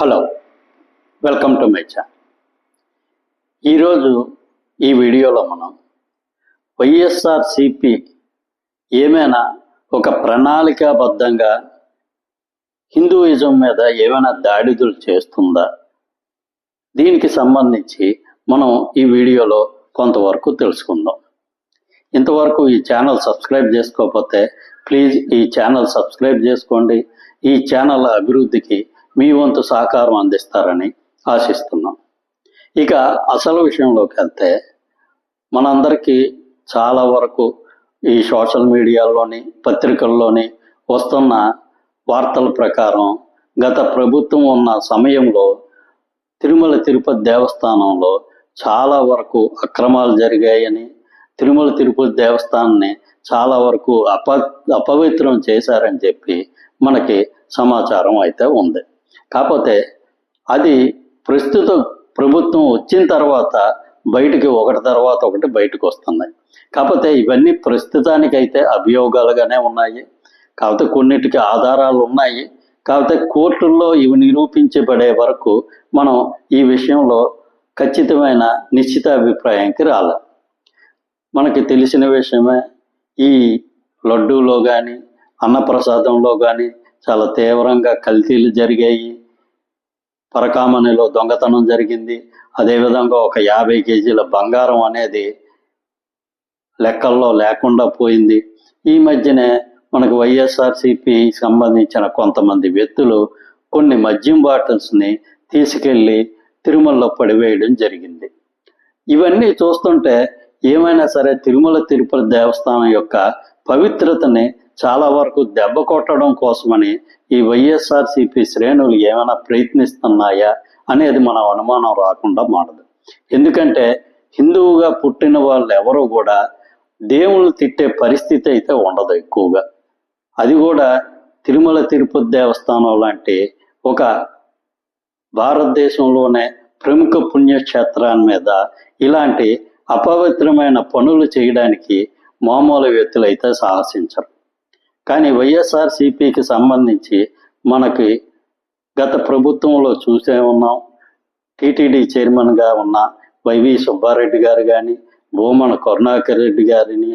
Hello welcome to my channel. ఈరోజు ఈ వీడియోలో మనం వైఎస్ఆర్సిపి ఏమైనా ఒక ప్రణాళికాబద్ధంగా హిందూయిజం మీద ఏమైనా దాడిదులు చేస్తుందా? దీనికి సంబంధించి మనం ఈ వీడియోలో కొంతవరకు తెలుసుకుందాం. ఇంతవరకు ఈ ఛానల్ సబ్స్క్రైబ్ చేసుకోకపోతే ప్లీజ్ ఈ ఛానల్ సబ్స్క్రైబ్ చేసుకోండి. ఈ ఛానల్ అభివృద్ధికి మీ వంతు సహకారం అందిస్తారని ఆశిస్తున్నాం. ఇక అసలు విషయంలోకి వెళ్తే మనందరికీ చాలా వరకు ఈ సోషల్ మీడియాలోని పత్రికల్లోని వస్తున్న వార్తల ప్రకారం గత ప్రభుత్వం ఉన్న సమయంలో తిరుమల తిరుపతి దేవస్థానంలో చాలా వరకు అక్రమాలు జరిగాయని తిరుమల తిరుపతి దేవస్థానాన్ని చాలా వరకు అప అపవిత్రం చేశారని చెప్పి మనకి సమాచారం అయితే ఉంది. కాకపోతే అది ప్రస్తుత ప్రభుత్వం వచ్చిన తర్వాత బయటికి ఒకటి తర్వాత ఒకటి బయటకు వస్తున్నాయి కాకపోతే ఇవన్నీ ప్రస్తుతానికైతే అభియోగాలుగానే ఉన్నాయి. కాకపోతే కొన్నిటికి ఆధారాలు ఉన్నాయి. కాకపోతే కోర్టుల్లో ఇవి నిరూపించబడే వరకు మనం ఈ విషయంలో ఖచ్చితమైన నిశ్చిత అభిప్రాయానికి రాలే. మనకి తెలిసిన విషయమే ఈ లడ్డూలో కానీ అన్నప్రసాదంలో కానీ చాలా తీవ్రంగా కల్తీలు జరిగాయి. పరకామణిలో దొంగతనం జరిగింది. అదేవిధంగా ఒక యాభై కేజీల బంగారం అనేది లెక్కల్లో లేకుండా పోయింది. ఈ మధ్యనే మనకు వైఎస్ఆర్సిపి సంబంధించిన కొంతమంది వ్యక్తులు కొన్ని మద్యం బాటిల్స్ని తీసుకెళ్ళి తిరుమలలో పడివేయడం జరిగింది. ఇవన్నీ చూస్తుంటే ఏమైనా సరే తిరుమల తిరుపతి దేవస్థానం యొక్క పవిత్రతని చాలా వరకు దెబ్బ కొట్టడం కోసమని ఈ వైఎస్ఆర్సిపి శ్రేణులు ఏమైనా ప్రయత్నిస్తున్నాయా అనేది మన అనుమానం రాకుండా మానదు ఎందుకంటే హిందువుగా పుట్టిన వాళ్ళు ఎవరు కూడా దేవుళ్ళు తిట్టే పరిస్థితి అయితే ఉండదు ఎక్కువగా. అది కూడా తిరుమల తిరుపతి దేవస్థానం లాంటి ఒక భారతదేశంలోనే ప్రముఖ పుణ్యక్షేత్రాన్ని మీద ఇలాంటి అపవిత్రమైన పనులు చేయడానికి మామూలు వ్యక్తులైతే సాహసించరు. కానీ వైఎస్ఆర్ సిపికి సంబంధించి మనకి గత ప్రభుత్వంలో చూసే ఉన్నాం. టీటీడీ చైర్మన్గా ఉన్న వైవి సుబ్బారెడ్డి గారు కానీ భూమన కరుణాకర్ రెడ్డి గారిని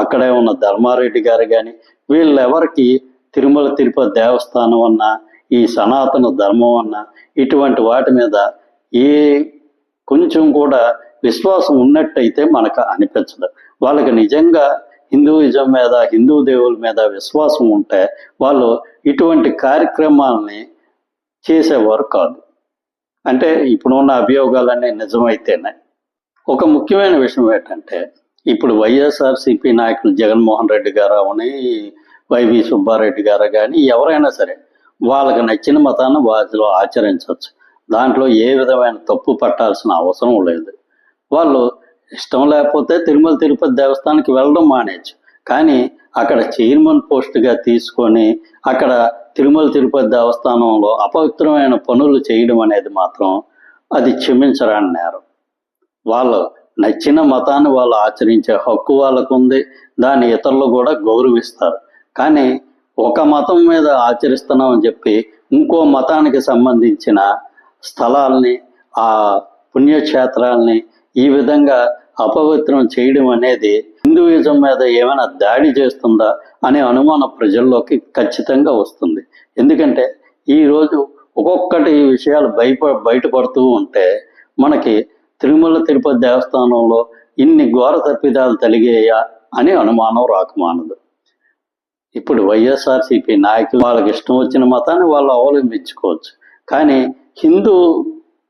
అక్కడే ఉన్న ధర్మారెడ్డి గారు కానీ వీళ్ళెవరికి తిరుమల తిరుపతి దేవస్థానం అన్న ఈ సనాతన ధర్మం అన్న ఇటువంటి వాటి మీద ఏ కొంచెం కూడా విశ్వాసం ఉన్నట్టయితే మనకు అనిపించదు. వాళ్ళకి నిజంగా హిందూయిజం మీద హిందూ దేవుల మీద విశ్వాసం ఉంటే వాళ్ళు ఇటువంటి కార్యక్రమాలని చేసేవారు కాదు. అంటే ఇప్పుడున్న అభియోగాలన్నీ నిజమైతేనే. ఒక ముఖ్యమైన విషయం ఏంటంటే ఇప్పుడు వైఎస్ఆర్సిపి నాయకులు జగన్మోహన్ రెడ్డి గారు అవని వైవి సుబ్బారెడ్డి గారు కానీ ఎవరైనా సరే వాళ్ళకి నచ్చిన మతాన్ని వాటిలో ఆచరించవచ్చు. దాంట్లో ఏ విధమైన తప్పు పట్టాల్సిన అవసరం లేదు. వాళ్ళు ఇష్టం లేకపోతే తిరుమల తిరుపతి దేవస్థానానికి వెళ్ళడం మానేచ్చు కానీ అక్కడ చైర్మన్ పోస్ట్గా తీసుకొని అక్కడ తిరుమల తిరుపతి దేవస్థానంలో అపవిత్రమైన పనులు చేయడం అనేది మాత్రం అది క్షమించరాని నేరం. వాళ్ళు నచ్చిన మతాన్ని వాళ్ళు ఆచరించే హక్కు వాళ్ళకు ఉంది దాన్ని ఇతరులు కూడా గౌరవిస్తారు. కానీ ఒక మతం మీద ఆచరిస్తున్నామని చెప్పి ఇంకో మతానికి సంబంధించిన స్థలాల్ని ఆ పుణ్యక్షేత్రాల్ని ఈ విధంగా అపవిత్రం చేయడం అనేది హిందూయిజం మీద ఏమైనా దాడి చేస్తుందా అనే అనుమానం ప్రజల్లోకి ఖచ్చితంగా వస్తుంది. ఎందుకంటే ఈరోజు ఒక్కొక్కటి ఈ విషయాలు బయట బయటపడుతూ ఉంటే మనకి తిరుమల తిరుపతి దేవస్థానంలో ఇన్ని ఘోర తప్పిదాలు తలిగాయా అనే అనుమానం రాకమానదు ఇప్పుడు వైఎస్ఆర్సీపీ నాయకులు వాళ్ళకి ఇష్టం వచ్చిన మతాన్ని వాళ్ళు అవలంబించుకోవచ్చు. కానీ హిందూ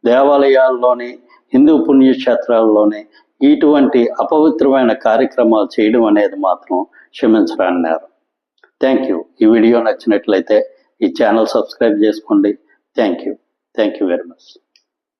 దేవాలయాల్లోని హిందూ పుణ్యక్షేత్రాల్లోని ఇటువంటి అపవిత్రమైన కార్యక్రమాలు చేయడం అనేది మాత్రం క్షమించరాని థ్యాంక్ యూ ఈ వీడియో నచ్చినట్లయితే ఈ ఛానల్ సబ్స్క్రైబ్ చేసుకోండి. Thank you thank you very much